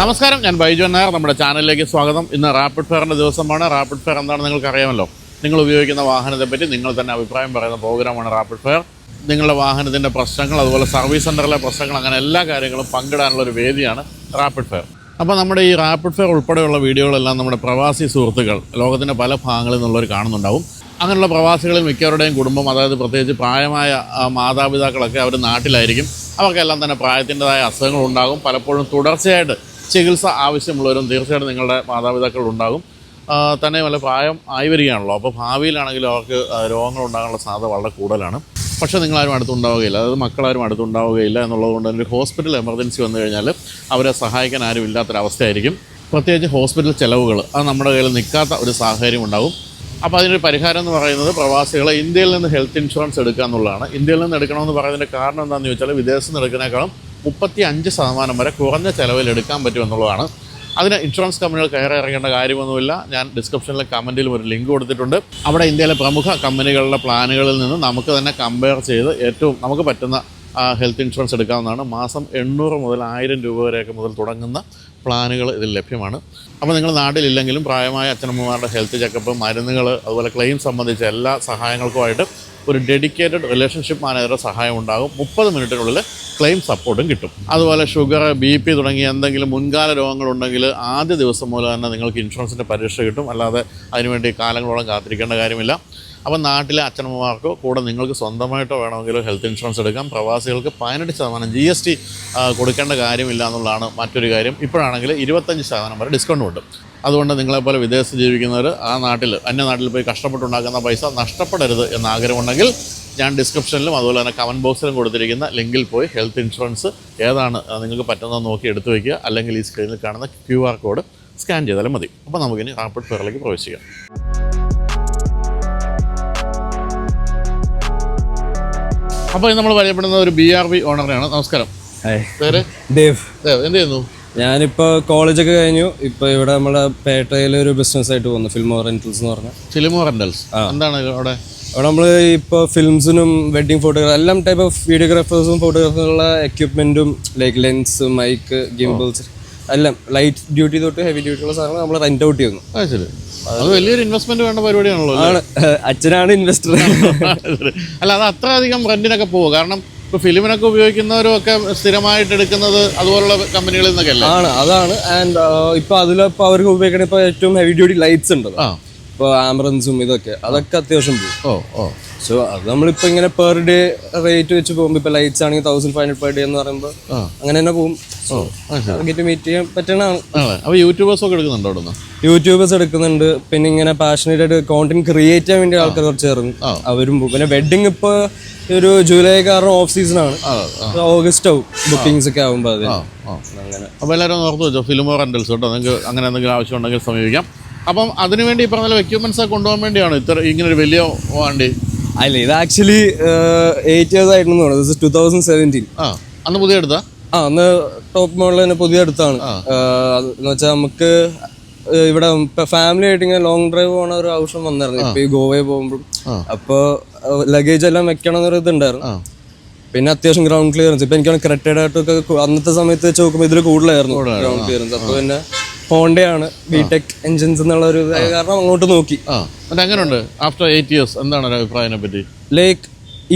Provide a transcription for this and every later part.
നമസ്കാരം ഞാൻ ബൈജു നായർ നമ്മുടെ ചാനലിലേക്ക് സ്വാഗതം. ഇന്ന് റാപ്പിഡ് ഫെയറിന്റെ ദിവസമാണ്. റാപ്പിഡ് ഫെയർ എന്താണെന്ന് നിങ്ങൾക്ക് അറിയാമല്ലോ? നിങ്ങൾ ഉപയോഗിക്കുന്ന വാഹനത്തെ പറ്റി നിങ്ങൾ തന്നെ അഭിപ്രായം പറയുന്ന പ്രോഗ്രാമാണ് റാപ്പിഡ് ഫെയർ. നിങ്ങളുടെ വാഹനത്തിന്റെ പ്രശ്നങ്ങൾ അതുപോലെ സർവീസ് സെന്ററിലെ പ്രശ്നങ്ങൾ അങ്ങനെ എല്ലാ കാര്യങ്ങളും പങ്കിടാനുള്ള ഒരു വേദിയാണ് റാപ്പിഡ് ഫെയർ. അപ്പോൾ നമ്മുടെ ഈ റാപ്പിഡ് ഫെയർ ഉൾപ്പെടെയുള്ള വീഡിയോകളെല്ലാം നമ്മുടെ പ്രവാസി സുഹൃത്തുക്കൾ ലോകത്തിന്റെ പല ഭാഗങ്ങളിൽ നിന്നുള്ളവർ കാണുന്നുണ്ടാവും. അങ്ങനെയുള്ള പ്രവാസികളിൽ മിക്കവരുടെയും കുടുംബം അതായത് പ്രത്യേകിച്ച് പ്രായമായ മാതാപിതാക്കളൊക്കെ അവർ നാട്ടിലായിരിക്കും. അവർക്കെല്ലാം തന്നെ പ്രായത്തിന്റെതായ അസുഖങ്ങളുണ്ടാകും. പലപ്പോഴും തുടർച്ചയായിട്ട് ചികിത്സ ആവശ്യമുള്ളവരും തീർച്ചയായിട്ടും നിങ്ങളുടെ മാതാപിതാക്കൾ ഉണ്ടാകും തന്നെ വല്ല പ്രായം ആയി വരികയാണല്ലോ. അപ്പോൾ ഭാവിയിലാണെങ്കിലും അവർക്ക് രോഗങ്ങൾ ഉണ്ടാകാനുള്ള സാധ്യത വളരെ കൂടുതലാണ്. പക്ഷേ നിങ്ങളാരും അടുത്തുണ്ടാവുകയില്ല. അതായത് മക്കളാരും അടുത്തുണ്ടാവുകയില്ല എന്നുള്ളത് കൊണ്ട് തന്നെ ഒരു ഹോസ്പിറ്റൽ എമർജൻസി വന്നു കഴിഞ്ഞാൽ അവരെ സഹായിക്കാൻ ആരും ഇല്ലാത്തൊരവസ്ഥയായിരിക്കും. പ്രത്യേകിച്ച് ഹോസ്പിറ്റൽ ചിലവുകൾ അത് നമ്മുടെ കയ്യിൽ നിൽക്കാത്ത ഒരു സാഹചര്യം ഉണ്ടാകും. അപ്പോൾ അതിനൊരു പരിഹാരം എന്ന് പറയുന്നത് പ്രവാസികളെ ഇന്ത്യയിൽ നിന്ന് ഹെൽത്ത് ഇൻഷുറൻസ് എടുക്കുക എന്നുള്ളതാണ്. ഇന്ത്യയിൽ നിന്ന് എടുക്കണമെന്ന് പറയുന്നതിന്റെ കാരണം എന്താണെന്ന് ചോദിച്ചാൽ വിദേശത്ത് നിന്ന് എടുക്കുന്നതിനേക്കാളും മുപ്പത്തി അഞ്ച് ശതമാനം വരെ കുറഞ്ഞ ചിലവിൽ എടുക്കാൻ പറ്റും എന്നുള്ളതാണ് അതിന് ഇൻഷുറൻസ് കമ്പനികൾ കയറി ഇറങ്ങേണ്ട കാര്യമൊന്നുമില്ല. ഞാൻ ഡിസ്ക്രിപ്ഷനിലെ കമന്റിലും ഒരു ലിങ്ക് കൊടുത്തിട്ടുണ്ട്. അവിടെ ഇന്ത്യയിലെ പ്രമുഖ കമ്പനികളുടെ പ്ലാനുകളിൽ നിന്ന് നമുക്ക് തന്നെ കമ്പയർ ചെയ്ത് ഏറ്റവും നമുക്ക് പറ്റുന്ന ഹെൽത്ത് ഇൻഷുറൻസ് എടുക്കാവുന്നതാണ്. മാസം എണ്ണൂറ് മുതൽ ആയിരം രൂപ വരെയൊക്കെ മുതൽ തുടങ്ങുന്ന പ്ലാനുകൾ ഇതിൽ ലഭ്യമാണ്. അപ്പോൾ നിങ്ങൾ നാട്ടിലില്ലെങ്കിലും പ്രായമായ അച്ഛനമ്മമാരുടെ ഹെൽത്ത് ചെക്കപ്പ് മരുന്നുകൾ അതുപോലെ ക്ലെയിം സംബന്ധിച്ച എല്ലാ സഹായങ്ങൾക്കുമായിട്ട് ഒരു ഡെഡിക്കേറ്റഡ് റിലേഷൻഷിപ്പ് മാനേജറുടെ സഹായം ഉണ്ടാകും. മുപ്പത് മിനിറ്റിനുള്ളിൽ ക്ലെയിം സപ്പോർട്ടും കിട്ടും. അതുപോലെ ഷുഗർ ബി പി തുടങ്ങിയ എന്തെങ്കിലും മുൻകാല രോഗങ്ങളുണ്ടെങ്കിൽ ആദ്യ ദിവസം മുതൽ തന്നെ നിങ്ങൾക്ക് ഇൻഷുറൻസിന്റെ പരീക്ഷ കിട്ടും. അല്ലാതെ അതിനുവേണ്ടി കാലങ്ങളോളം കാത്തിരിക്കേണ്ട കാര്യമില്ല. അപ്പം നാട്ടിലെ അച്ഛനമ്മമാർക്കോ കൂടെ നിങ്ങൾക്ക് സ്വന്തമായിട്ടോ വേണമെങ്കിൽ ഹെൽത്ത് ഇൻഷുറൻസ് എടുക്കാം. പ്രവാസികൾക്ക് പതിനെട്ട് ശതമാനം ജി എസ് ടി കൊടുക്കേണ്ട കാര്യമില്ല എന്നുള്ളതാണ് മറ്റൊരു കാര്യം. ഇപ്പോഴാണെങ്കിൽ ഇരുപത്തഞ്ച് ശതമാനം വരെ ഡിസ്കൗണ്ട് ഉണ്ട്. അതുകൊണ്ട് നിങ്ങളെപ്പോലെ വിദേശത്ത് ജീവിക്കുന്നവർ ആ നാട്ടിൽ അന്യനാട്ടിൽ പോയി കഷ്ടപ്പെട്ടുണ്ടാക്കുന്ന പൈസ നഷ്ടപ്പെടരുത് എന്ന ആഗ്രഹമുണ്ടെങ്കിൽ ഞാൻ ഡിസ്ക്രിപ്ഷനിലും അതുപോലെ തന്നെ കമന്റ് ബോക്സിലും കൊടുത്തിരിക്കുന്ന ലിങ്കിൽ പോയി ഹെൽത്ത് ഇൻഷുറൻസ് ഏതാണ് നിങ്ങൾക്ക് പറ്റുന്നത് നോക്കി എടുത്തു വയ്ക്കുക അല്ലെങ്കിൽ ഈ സ്ക്രീനിൽ കാണുന്ന ക്യു ആർ കോഡ് സ്കാൻ ചെയ്താലും മതി. അപ്പോൾ നമുക്കിനി റാപ്പിഡ് ഫെയറിലേക്ക് പ്രവേശിക്കാം. അപ്പോൾ നമ്മൾ പരിചയപ്പെടുന്ന ഒരു ബി ആർ ബി ഓണറിനെയാണ് നമസ്കാരം. പേര്? ദേവ് ദേവ്, എന്ത് ചെയ്യുന്നു? ഞാനിപ്പോൾ കോളേജൊക്കെ കഴിഞ്ഞു. ഇപ്പോൾ ഇവിടെ നമ്മുടെ പേട്ടയിൽ ഒരു ബിസിനസ് ആയിട്ട് വന്നു ഫിലിം റെന്റൽസ് എന്ന് പറഞ്ഞാൽ ഫിലിം റെന്റൽസ് എന്താണ് അവിടെ? അവിടെ നമ്മൾ ഇപ്പോൾ ഫിലിംസിനും വെഡിങ് ഫോട്ടോഗ്രാഫ് എല്ലാം ടൈപ്പ് ഓഫ് വീഡിയോഗ്രാഫേഴ്സും ഫോട്ടോഗ്രാഫേഴ്സുള്ള എക്യുപ്മെന്റും ലൈക്ക് ലെൻസ് മൈക്ക് ഗിംബിൾസ് എല്ലാം ലൈറ്റ് ഡ്യൂട്ടി തൊട്ട് ഹെവി ഡ്യൂട്ടി ഉള്ള സാധനങ്ങൾ നമ്മൾ റെന്റ് ഔട്ട് ചെയ്യുന്നു. അത് വലിയൊരു ഇൻവെസ്റ്റ്മെന്റ് വേണ്ട പരിപാടിയാണല്ലോ ആണ്. അച്ഛനാണ് ഇൻവെസ്റ്റർ അല്ല അത് അത്ര അധികം റെന്റിനൊക്കെ പോകും കാരണം ഇപ്പൊ ഫിലിമിനൊക്കെ ഉപയോഗിക്കുന്നവരും ഒക്കെ സ്ഥിരമായിട്ട് എടുക്കുന്നത് അതുപോലുള്ള കമ്പനികളിൽ നിന്നൊക്കെ അല്ലേ? ആണ് അതാണ്. ആൻഡ് ഇപ്പോൾ അതിലിപ്പോൾ അവർക്ക് ഉപയോഗിക്കണ ഇപ്പോൾ ഏറ്റവും ഹെവി ഡ്യൂട്ടി ലൈറ്റ്സ് ഉണ്ടല്ലോ. ആ. ഇപ്പോൾ ആംബുലൻസും ഇതൊക്കെ. അതൊക്കെ അത്യാവശ്യം പോകും ഓ ഓ. സോ അത് നമ്മളിപ്പോൾ ഇങ്ങനെ പെർ ഡേ റേറ്റ് വെച്ച് പോകുമ്പോൾ ഇപ്പോൾ ലൈറ്റ്സ് ആണെങ്കിൽ thousand five hundred per day എന്ന് പറയുമ്പോൾ അങ്ങനെ തന്നെ പോകും. ടാർഗറ്റ് മീറ്റ് ചെയ്യാൻ പറ്റണതാണ്. ആണല്ലേ? അപ്പൊ യൂട്യൂബേഴ്സ് ഒക്കെ എടുക്കുന്നുണ്ടോ അവിടെ യൂട്യൂബേഴ്സ് എടുക്കുന്നുണ്ട്. പിന്നെ ഇങ്ങനെ പാഷനേറ്റ് ആയിട്ട് കോണ്ടന്റ് ക്രിയേറ്റ് ചെയ്യാൻ വേണ്ടി ആൾക്കാർ കുറച്ച് ഇറങ്ങും അവരും പിന്നെ വെഡിങ് ഇപ്പോൾ ഒരു ജൂലൈ കാരണം ഓഫ് സീസൺ ആണ്. ഓഗസ്റ്റ് ആവും. ബുക്കിംഗ്സ് ഒക്കെ ആവുമ്പോൾ അത്. എല്ലാരും അങ്ങനെ. അപ്പോൾ എല്ലാവരും ഒന്ന് ഓർത്ത് വെച്ചോ ഫിലിമോ റെന്റൽസ് കേട്ടോ. നിങ്ങൾക്ക് അങ്ങനെ എന്തെങ്കിലും ആവശ്യം ഉണ്ടെങ്കിൽ സമീപിക്കാം. അപ്പം അതിനുവേണ്ടി ഈ പറഞ്ഞ എക്യുപ്മെന്റ്സ് ഒക്കെ കൊണ്ടുപോകാൻ വേണ്ടിയാണ് ഇത്ര ഇങ്ങനെ ഒരു വലിയ വണ്ടി അല്ല ഇത് ആക്ച്വലി എയ്റ്റ് ഇയേഴ്സ് ആയിരുന്നു തോന്നുന്നത് ടൂ തൗസൻഡ് സെവന്റീൻ ആ അന്ന് പുതിയ എടുത്താ? ആ അന്ന് ടോപ്പ് മോഡൽ തന്നെ പുതിയ എടുത്താണ്. എന്ന് വെച്ചാൽ നമുക്ക് ഇവിടെ ഫാമിലി ആയിട്ട് ഇങ്ങനെ ലോങ് ഡ്രൈവ് പോണ ഒരു ആവശ്യം വന്നായിരുന്നു ഇപ്പൊ ഈ ഗോവയിൽ പോകുമ്പോഴും അപ്പൊ ലഗേജ് എല്ലാം വെക്കണം എന്നൊരു ഇതുണ്ടായിരുന്നു. പിന്നെ അത്യാവശ്യം ഗ്രൗണ്ട് ക്ലിയറൻസ് ഇപ്പൊ എനിക്കാണ് ക്രെറ്റഡ് ആയിട്ടൊക്കെ അന്നത്തെ സമയത്ത് വെച്ച് നോക്കുമ്പോൾ ഇതിൽ കൂടുതലായിരുന്നു ഗ്രൗണ്ട് ക്ലിയറൻസ് അപ്പൊ പിന്നെ ഹോണ്ടയാണ് ബിടെക് എഞ്ചിൻസ് എന്നുള്ള ഒരു കാരണം അങ്ങോട്ട് നോക്കി. ആ. എങ്ങനെയുണ്ട് ആഫ്റ്റർ എയ്റ്റ് ഇയേഴ്സ് എന്താണ് ഒരു അഭിപ്രായത്തിനെ പറ്റി? ലൈക്ക്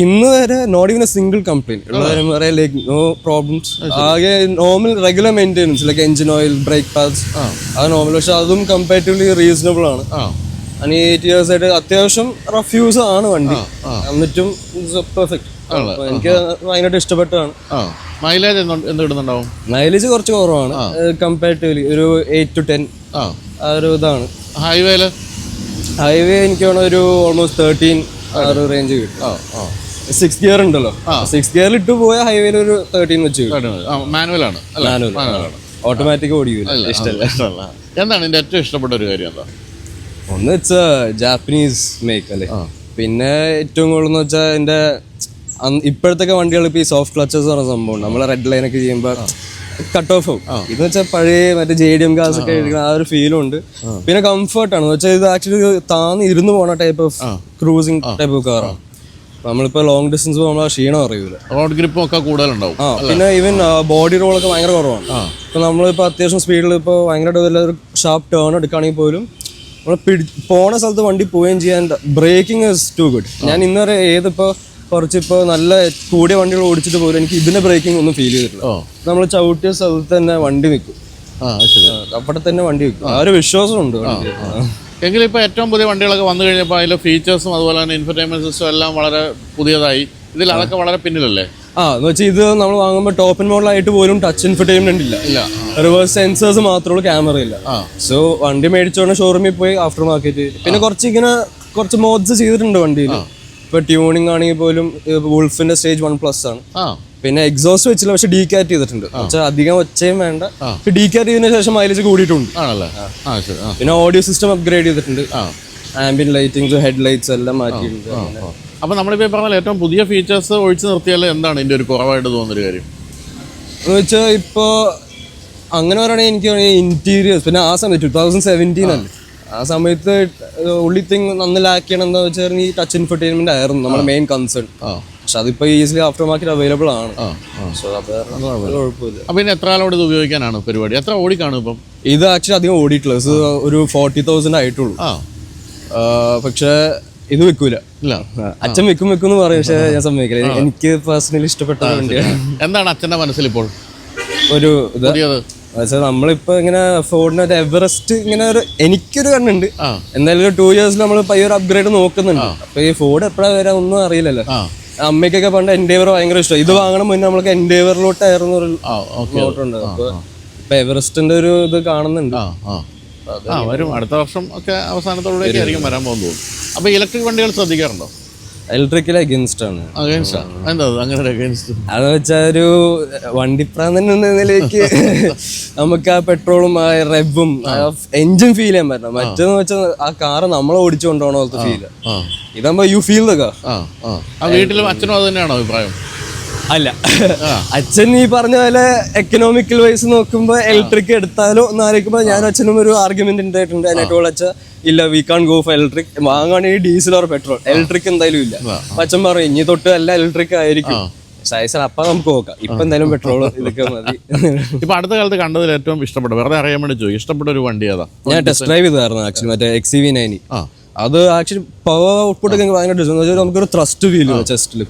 ഇന്ന് വരെ നോട്ട് ഇവൻ എ സിംഗിൾ കംപ്ലൈന്റ് ഉള്ളവരും പറയാം ലൈക്ക് നോ പ്രോബ്ലംസ് ആകെ normal regular maintenance like engine oil brake pads അത് നോർമൽ പക്ഷെ അതും കമ്പാരിറ്റീവ്ലി റീസണബിൾ ആണ്. അനി എയ്റ്റ് ഇയേഴ്സ് ആയിട്ട് അത്യാവശ്യം റഫ് യൂസ് ആണ് വണ്ടി. എന്നിട്ടും പെർഫെക്റ്റ് എനിക്ക് ഭയങ്കരമായിട്ട് ഇഷ്ടപ്പെട്ടതാണ്. മൈലേജ് എന്ത് ഇടുന്നുണ്ടാവും മൈലേജ് കുറച്ച് കുറവാണ്. കമ്പാരിറ്റീവ്ലി ഒരു എയ്റ്റ് ടു ടെൻ ആ. ഒരു ഇതാണ്. ഹൈവേയിൽ ഹൈവേ എനിക്ക് വേണം ഒരു ഓൾമോസ്റ്റ് തേർട്ടീൻ ആ ഒരു റേഞ്ച് കിട്ടും. സിക്സ് ഗിയർ ഉണ്ടല്ലോ. സിക്സ് ഗിയറിൽ ഇട്ട് പോയ ഹൈവേയിൽ ഒരു തേർട്ടീൻ വെച്ച് മാനുവൽ ആണ് മാനുവൽ ഓട്ടോമാറ്റിക് ഓടിക്കില്ല ഇഷ്ടമല്ല എന്താണ് എന്റെ ഏറ്റവും ഇഷ്ടപ്പെട്ട ഒരു കാര്യം എന്താ? ഒന്ന് വെച്ചാൽ ജാപ്പനീസ് മേക്ക് അല്ലേ? പിന്നെ ഏറ്റവും കൂടുതൽ എന്ന് വെച്ചാൽ എന്റെ ഇപ്പോഴത്തെ വണ്ടികൾ ഇപ്പോൾ ഈ സോഫ്റ്റ് ക്ലച്ചസ് പറഞ്ഞ സംഭവം നമ്മളെ റെഡ് ലൈൻ ഒക്കെ ചെയ്യുമ്പോൾ കട്ട് ഓഫ് ആവും. ഇതെന്ന് വെച്ചാൽ പഴയ മറ്റേ ജെ ഡി എം കാസ് ഒക്കെ എടുക്കുന്ന ആ ഒരു ഫീലും ഉണ്ട്. പിന്നെ കംഫർട്ട് ആണ്. എന്ന് വെച്ചാൽ ഇത് ആക്ച്വലി താന്ന് ഇരുന്ന് പോണ type of cruising type of കാറാണ് നമ്മളിപ്പോ ലോങ് ഡിസ്റ്റൻസ് പോകുമ്പോൾ ക്ഷീണം അറിയൂല. റോഡ് ഗ്രിപ്പും ഒക്കെ കൂടുതലുണ്ടാവും. ആ. പിന്നെ ഈവൻ ബോഡി റോൾ ഒക്കെ ഭയങ്കര കുറവാണ്. ഇപ്പൊ നമ്മളിപ്പോ അത്യാവശ്യം സ്പീഡിൽ ഇപ്പോൾ ഭയങ്കരമായിട്ട് വല്ല ഒരു ഷാർപ്പ് ടേൺ എടുക്കുകയാണെങ്കിൽ പോലും നമ്മൾ പിടി പോണ സ്ഥലത്ത് വണ്ടി പോവുകയും ചെയ്യാൻ ബ്രേക്കിംഗ് ഇസ് ടു ഗുഡ് ഞാൻ ഇന്നുവരെ ഏതിപ്പോ കുറച്ച് ഇപ്പോൾ നല്ല കൂടിയ വണ്ടികൾ ഓടിച്ചിട്ട് പോലും എനിക്ക് ഇതിന്റെ ബ്രേക്കിംഗ് ഒന്നും ഫീൽ ചെയ്തിട്ടില്ല. നമ്മൾ ചവിട്ടിയ സ്ഥലത്ത് തന്നെ വണ്ടി നിൽക്കും. അവിടെ തന്നെ വണ്ടി നിൽക്കും. ആ ഒരു വിശ്വാസമുണ്ട് ഉണ്ട് എങ്കിലും ഇപ്പോൾ ഏറ്റവും പുതിയ വണ്ടികളൊക്കെ വന്നു കഴിഞ്ഞപ്പോൾ അതിലെ ഫീച്ചേഴ്സും അതുപോലെ തന്നെ ഇൻഫർടൈൻമെന്റ് സിസ്റ്റം എല്ലാം വളരെ പുതിയതായി. ഇതിൽ അതൊക്കെ വളരെ പിന്നിലല്ലേ? ആ എന്ന് വെച്ചാൽ ഇത് നമ്മൾ വാങ്ങുമ്പോൾ ടോപ്പ് ആൻഡ് മോഡലായിട്ട് പോലും ടച്ച് ഇൻഫർടൈൻമെന്റ് ഇല്ല. ഇല്ല. റിവേഴ്സ് സെൻസേഴ്സ് മാത്രമേ ക്യാമറ ഇല്ല. സോ വണ്ടി മേടിച്ചോണ്ട് ഷോറൂമിൽ പോയി ആഫ്റ്റർ മാർക്കറ്റ് പിന്നെ കുറച്ച് ഇങ്ങനെ കുറച്ച് മോഡ്സ് ചെയ്തിട്ടുണ്ട് വണ്ടിയിൽ ഇപ്പൊ ട്യൂണിംഗ് ആണെങ്കിൽ പോലും വുൾഫിന്റെ സ്റ്റേജ് വൺ പ്ലസ് ആണ്. പിന്നെ എക്സോസ്റ്റ് വെച്ചില്ല പക്ഷെ ഡീകാറ്റ് ചെയ്തിട്ടുണ്ട്. അധികം ഒച്ചയും വേണ്ട. ഡീകാറ്റ് ചെയ്തതിനു ശേഷം മൈലേജ് കൂടിയിട്ടുണ്ട്. പിന്നെ ഓഡിയോ സിസ്റ്റം അപ്ഗ്രേഡ് ചെയ്തിട്ടുണ്ട്. ആ. ആംബിയൻ ലൈറ്റിംഗ്സ് ഹെഡ് ലൈറ്റ്സ് എല്ലാം മാറ്റിയിട്ടുണ്ട്. അപ്പൊ നമ്മളിപ്പോ പറഞ്ഞാൽ ഏറ്റവും പുതിയ ഫീച്ചേഴ്സ് ഒഴിച്ചു നിർത്തിയാൽ എന്താണ് ഇതിന്റെ ഒരു കുറവായിട്ട് തോന്നുന്നൊരു കാര്യം? എന്ന് വെച്ചാൽ ഇപ്പോ അങ്ങനെ പറയുകയാണെങ്കിൽ എനിക്ക് ഇന്റീരിയേഴ്സ് പിന്നെ ആ സമയത്ത് ടൂ തൗസൻഡ് സെവന്റീൻ അല്ലേ? ആ സമയത്ത് ഉള്ളി തിങ് നന്ന് ലാക്ക് വെച്ചാൽ ഈ ടച്ച് ഇൻഫർടൈൻമെന്റ് ആയിരുന്നു നമ്മുടെ മെയിൻ കൺസേൺ പക്ഷെ അതിപ്പോ ഈസിലി ആഫ്റ്റർ മാർക്കറ്റ് അവൈലബിൾ ആണ് അപ്പൊ ഇനി എത്ര ആളോട് ഇത് ഉപയോഗിക്കാനാണ് പരിപാടി? എത്ര ഓടിക്കാണ് ഇപ്പം? ഇത് ആക്ച്വലി അധികം ഓടിയിട്ടുള്ള ഒരു ഫോർട്ടി തൗസൻഡ് ആയിട്ടുള്ളൂ. പക്ഷേ ഇത് വെക്കൂല. ഇല്ല. അച്ഛൻ വെക്കും വെക്കും എന്ന് പറയും. പക്ഷെ ഞാൻ സമ്മതിക്കില്ല. എനിക്ക് പേഴ്സണലി ഇഷ്ടപ്പെട്ട വണ്ടിയാണ്. എന്താണ് അച്ഛന്റെ മനസ്സിൽ ഇപ്പോൾ ഒരു വെച്ചാൽ നമ്മളിപ്പോ ഇങ്ങനെ ഫോർഡിന് ഒരു എവറസ്റ്റ് ഇങ്ങനെ ഒരു എനിക്കൊരു കണ്ണുണ്ട്. എന്തായാലും ഒരു ടൂ ഇയേഴ്സിൽ നമ്മൾ പയ്യൊരു അപ്ഗ്രേഡ് നോക്കുന്നുണ്ട്. അപ്പൊ ഈ ഫോർഡ് എപ്പോഴാ വരാ ഒന്നും അറിയില്ലല്ലോ. അമ്മയ്ക്കൊക്കെ പണ്ട് എൻഡേവർ ഭയങ്കര ഇഷ്ടം. ഇത് വാങ്ങണം മുന്നേ നമ്മൾക്ക് എൻഡേവറിലോട്ടായിരുന്നു ഒരു നോട്ടുണ്ട് അപ്പൊ ഇപ്പൊ എവറസ്റ്റിന്റെ ഒരു ഇത് കാണുന്നുണ്ട്. വരും. അടുത്ത വർഷം ഒക്കെ അവസാനത്തോടെ ആയിരിക്കും വരാൻ പോകുന്നു അപ്പൊ ഇലക്ട്രിക് വണ്ടികൾ ശ്രദ്ധിക്കാറുണ്ടോ? ഇലക്ട്രിക്കൽ അഗേൻസ്റ്റ് ആണ്. അഗൈൻസ്റ്റാ എന്താ അത്? അങ്ങനെ ഒരു അഗൈൻസ്റ്റ് അത് വെച്ചാൽ ഒരു വണ്ടിപ്രാന്തൻ എന്ന നിലയ്ക്ക് നമുക്ക് ആ പെട്രോളും ആ റെബും എഞ്ചിൻ ഫീൽ ചെയ്യാൻ പറ്റണം മറ്റേന്ന് വെച്ചാൽ ആ കാറ് നമ്മൾ ഓടിച്ചു കൊണ്ടുപോകണ പോലത്തെ ഫീൽ ആ. ഇതാകുമ്പോ യു ഫീൽ ദ കാർ വീട്ടിലും അച്ഛനും അത് തന്നെയാണോ അഭിപ്രായം? അല്ല. അച്ഛൻ ഈ പറഞ്ഞ പോലെ എക്കണോമിക്കൽ വൈസ് നോക്കുമ്പോ ഇലക്ട്രിക് എടുത്താലോ എന്ന് ആലോചിക്കുമ്പോ ഞാൻ അച്ഛനും ഒരു ആർഗ്യുമെന്റ് ഉണ്ടായിട്ടുണ്ട്. അതിനായിട്ട് അച്ഛ ഇല്ല we can go for electric വാങ്ങുകയാണെങ്കിൽ ഡീസൽ ഓർ പെട്രോൾ ഇലക്ട്രിക് എന്തായാലും ഇല്ല. അച്ഛൻ പറയും ഇനി തൊട്ട് എല്ലാം ഇലക്ട്രിക് ആയിരിക്കും. സൈസർ അപ്പൊ നമുക്ക് നോക്കാം. ഇപ്പൊ എന്തായാലും പെട്രോൾ ഇതൊക്കെ മതി. ഇപ്പൊ അടുത്ത കാലത്ത് കണ്ടതിൽ ഏറ്റവും ഇഷ്ടപ്പെട്ട വെറുതെ അറിയാൻ വേണ്ടി ചോദിക്കും. ഇഷ്ടപ്പെട്ട ഒരു വണ്ടി ഏതാ? ഞാൻ ടെസ്റ്റ് ഡ്രൈവ് ചെയ്തായിരുന്നു ആക്ച്വലി മറ്റേ എക്സ് വി നയനി ആ. അത് ആക്ച്വലി പവർ ഔട്ട്പുട്ട് ഒക്കെ ഭയങ്കര വെച്ചാൽ നമുക്കൊരു ത്രസ്റ്റ് ഫീൽ ചെസ്റ്റിൽ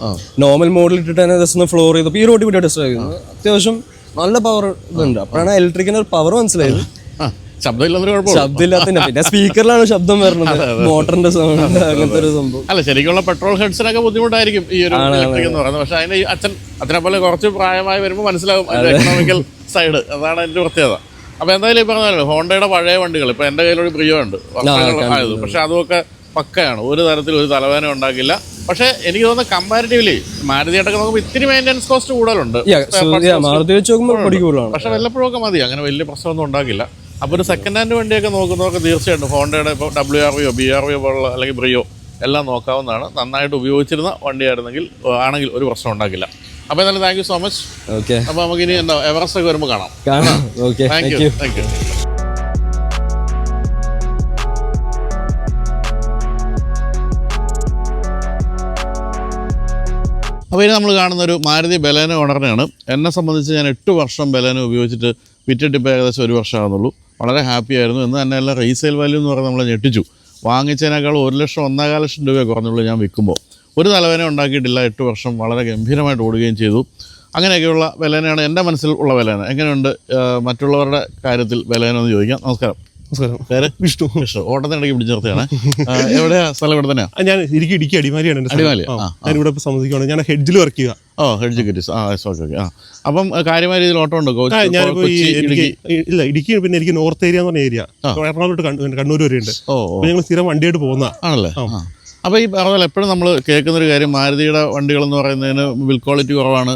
നോർമൽ മോഡൽ ഇട്ടിട്ട് തന്നെ ജസ്റ്റ് ഒന്ന് ഫ്ലോർ ചെയ്തപ്പോൾ ഈ റോഡിൽ കൂടി ടെസ്റ്റ് ഡ്രൈവ് ചെയ്യുന്നത് അത്യാവശ്യം നല്ല പവർ ഇതുണ്ട്. അപ്പോഴാണ് ഇലക്ട്രിക്കിന് ഒരു പവർ മനസ്സിലായത്. ശബ്ദമില്ലാത്തതിന്റെ പിന്നെ സ്പീക്കറിലാണ് ശബ്ദം വരുന്നത്. മോട്ടറിന്റെ സൗണ്ട് അങ്ങനത്തെ ഒരു സംഭവം. അല്ല ശരിക്കുള്ള പെട്രോൾ ഹെഡ്സിനൊക്കെ ബുദ്ധിമുട്ടായിരിക്കും ഈ ഒരു ഇലക്ട്രിക് എന്ന് പറയുന്നത്. പക്ഷെ അതിന് അച്ഛൻ അതിനെ പോലെ കുറച്ച് പ്രായമായി വരുമ്പോൾ മനസ്സിലാകും അതിന്റെ എക്കണോമിക്കൽ സൈഡ് അതാണ് അതിന്റെ പ്രത്യേകത. അപ്പൊ എന്തായാലും ഈ പറഞ്ഞാലും ഹോണ്ടയുടെ പഴയ വണ്ടികൾ ഇപ്പൊ എന്റെ കയ്യിലൊരു പ്രിയോ ഉണ്ട്. ആയത്. പക്ഷെ അതൊക്കെ പക്കയാണ്. ഒരു തരത്തിൽ ഒരു തലവേദന ഉണ്ടാക്കില്ല. പക്ഷെ എനിക്ക് തോന്നുന്നു കമ്പാരിറ്റീവ്ലി മാരുതിയായിട്ടൊക്കെ നോക്കുമ്പോൾ ഇത്തിരി മെയിന്റെനൻസ് കോസ്റ്റ് കൂടുതലുണ്ട്. പക്ഷെ വല്ലപ്പോഴൊക്കെ മതി. അങ്ങനെ വലിയ പ്രശ്നമൊന്നും ഉണ്ടാക്കില്ല. അപ്പോൾ ഒരു സെക്കൻഡ് ഹാൻഡ് വണ്ടിയൊക്കെ നോക്കുന്നവർക്ക് തീർച്ചയായിട്ടും ഹോണ്ടയുടെ ഇപ്പോൾ ഡബ്ല്യു ആർ വിയോ ബി ആർ വിയോ പോലുള്ള അല്ലെങ്കിൽ ബ്രിയോ എല്ലാം നോക്കാവുന്നതാണ്. നന്നായിട്ട് ഉപയോഗിച്ചിരുന്ന വണ്ടിയായിരുന്നെങ്കിൽ ആണെങ്കിൽ ഒരു പ്രശ്നം ഉണ്ടാക്കില്ല. അപ്പോൾ എന്തായാലും thank you so much okay അപ്പോൾ നമുക്ക് ഇനി എന്താ എവറസ്റ്റ് ഒക്കെ വരുമ്പോൾ കാണാം. കാണാം. Okay thank you thank you അപ്പോൾ ഇനി നമ്മൾ കാണുന്ന ഒരു മാരുതി ബലേനോ ഓണറിനെയാണ്. എന്നെ സംബന്ധിച്ച് ഞാൻ എട്ട് വർഷം ബലേനോ ഉപയോഗിച്ചിട്ട് വിറ്റിട്ടിപ്പോൾ ഏകദേശം ഒരു വർഷമാകുന്നുള്ളൂ. വളരെ ഹാപ്പി ആയിരുന്നു. എന്ന് തന്നെയല്ല റീസെയിൽ വാല്യൂ എന്ന് പറഞ്ഞാൽ നമ്മളെ ഞെട്ടിച്ചു. വാങ്ങിച്ചതിനേക്കാൾ ഒരു ലക്ഷം ഒന്നേകാൽ ലക്ഷം രൂപയെ കുറഞ്ഞുള്ളൂ ഞാൻ വിൽക്കുമ്പോൾ. ഒരു തലവേന ഉണ്ടാക്കിയിട്ടില്ല. എട്ട് വർഷം വളരെ ഗംഭീരമായിട്ട് ഓടുകയും ചെയ്തു. അങ്ങനെയൊക്കെയുള്ള വിലേനയാണ് എന്റെ മനസ്സിൽ ഉള്ള വിലേന എങ്ങനെയുണ്ട്? മറ്റുള്ളവരുടെ കാര്യത്തിൽ വിലേന എന്ന് ചോദിക്കാം. നമസ്കാരം. നമസ്കാരം. പേര് വിഷ്ണു. വിഷ്ണു. ഓട്ടത്തിനിടയ്ക്ക് പിടിച്ചു നിർത്തിയാണ് എവിടെയാ സ്ഥലം ഇവിടെ തന്നെയാ ഞാൻ ഇടുക്കി ഇടുക്കി അടിമാലിയാണ് അടിമാലി, ഞാൻ ഇവിടെ ഞാൻ ഹെഡ്ജിൽ വർക്ക് ചെയ്യുക. ഓ ഹെഡ് ജിക്കറ്റീസ് ആ ഓക്കെ ഓക്കെ ആ. അപ്പം കാര്യമായ രീതിയിൽ ഓട്ടം ഉണ്ടോ? ഞാനിപ്പോൾ ഈ എനിക്ക് ഇല്ല ഇടുക്കി പിന്നെ എനിക്ക് നോർത്ത് ഏരിയ എന്ന് പറഞ്ഞ ഏരിയ. എറണാകുളത്തോട്ട് കണ്ണൂർ വരെ ഉണ്ട് ഓ ഞങ്ങൾ സ്ഥിരം വണ്ടിയായിട്ട് പോകുന്ന ആണല്ലേ? അപ്പോൾ ഈ പറഞ്ഞാൽ എപ്പോഴും നമ്മൾ കേൾക്കുന്നൊരു കാര്യം മാരുതിയുടെ വണ്ടികളെന്ന് പറയുന്നതിന് ബിൽ ക്വാളിറ്റി കുറവാണ്.